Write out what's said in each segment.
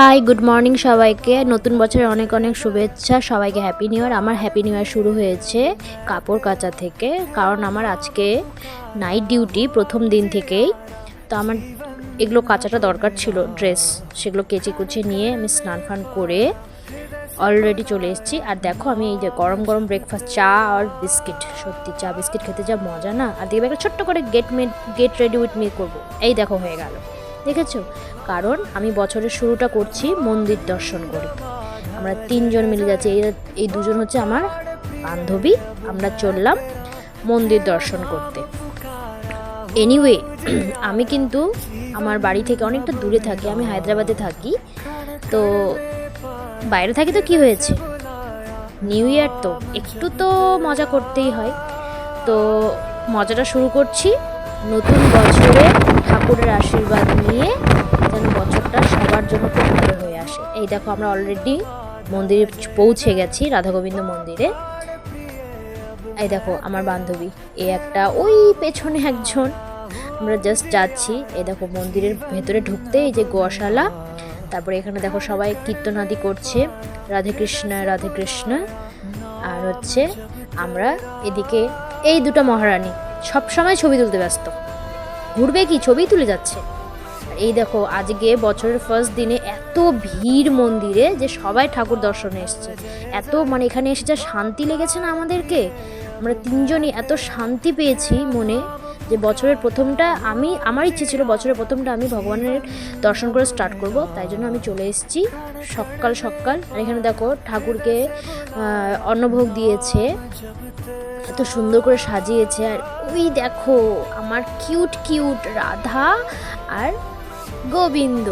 Hi good morning সবাইকে। নতুন বছরের অনেক অনেক শুভেচ্ছা, সবাইকে হ্যাপি নিউ ইয়ার আমার হ্যাপি নিউ ইয়ার শুরু হয়েছে কাপড় কাচা থেকে, কারণ আমার আজকে নাইট ডিউটি প্রথম দিন থেকেই। তো আমার এগুলো কাচাটা দরকার ছিল ড্রেস সেগুলো কেচে কুচে নিয়ে আমি স্নান ফান করে অলরেডি চলে এসেছি। আর দেখো আমি এই যে গরম গরম ব্রেকফাস্ট চা আর বিস্কিট সত্যি চা বিস্কিট খেতে যা মজা না? আর দেখবে একটা ছোট্ট করে get made get ready with me করব। এই দেখো হয়ে গেল। দেখেছ? কারণ আমি বছরের শুরুটা করছি মন্দির দর্শন করে। আমরা তিনজন মিলে যাচ্ছি। এই এই দুজন হচ্ছে আমার বান্ধবী। আমরা চললাম মন্দির দর্শন করতে। এনিওয়ে আমি কিন্তু আমার বাড়ি থেকে অনেকটা দূরে থাকি। আমি হায়দ্রাবাদে থাকি। তো বাইরে থাকি তো কি হয়েছে? নিউ ইয়ার তো একটু তো মজা করতেই হয়। তো মজাটা শুরু করছি। নতুন বছরে ঠাকুরের আশীর্বাদ নিয়ে যেন বছরটা সবার জন্য খুব ভালো হয়ে আসে এই দেখো আমরা অলরেডি মন্দিরে পৌঁছে গেছি রাধা গোবিন্দ মন্দিরে। এই দেখো আমার বান্ধবী, এ একটা ওই পেছনে একজন। আমরা জাস্ট যাচ্ছি এই দেখো মন্দিরের ভেতরে ঢুকতে এই যে গোশালা, তারপরে এখানে দেখো সবাই কীর্তনাদি করছে, রাধে কৃষ্ণ রাধে কৃষ্ণ। আর হচ্ছে আমরা এদিকে, এই দুটো মহারানী সবসময় ছবি তুলতে ব্যস্ত। ঘুরবে কি? ছবি তুলে যাচ্ছে। এই দেখো, আজকে বছরের ফার্স্ট দিনে এত ভিড় মন্দিরে যে সবাই ঠাকুর দর্শনে এসছে। এত মানে এখানে এসে যা শান্তি লেগেছে না আমাদেরকে? আমরা তিনজনই এত শান্তি পেয়েছি মনে যে বছরের প্রথমটা আমি, আমার ইচ্ছে ছিল বছরের প্রথমটা আমি ভগবানের দর্শন করে স্টার্ট করব, তাই জন্য আমি চলে এসেছি সকাল সকাল। আর এখানে দেখো, ঠাকুরকে অন্নভোগ দিয়েছে, এত সুন্দর করে সাজিয়েছে। আর ওই দেখো, আমার কিউট কিউট রাধা আর গোবিন্দ।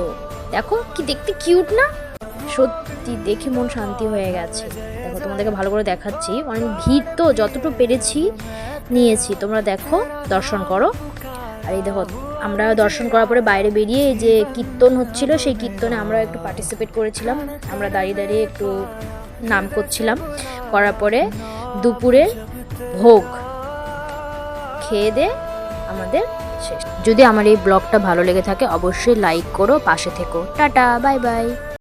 দেখো কি দেখতে কিউট না? সত্যি দেখে মন শান্তি হয়ে গেছে। দেখো, তোমাদেরকে ভালো করে দেখাচ্ছি। অনেক ভিড় তো, যতটুকু পেরেছি নিয়েছি। তোমরা দেখো, দর্শন করো। আর এই দেখো, আমরা দর্শন করার পরে বাইরে বেরিয়ে যে কীর্তন হচ্ছিল, সেই কীর্তনে আমরা একটু পার্টিসিপেট করেছিলাম। আমরা দাঁড়িয়ে দাঁড়িয়ে একটু নাম করছিলাম। করার পরে দুপুরে ভোগ। খেয়ে দে আমাদের শেষ। যদি আমার এই ব্লগটা ভালো লেগে থাকে, অবশ্যই লাইক করো, পাশে থেকো। Tata bye bye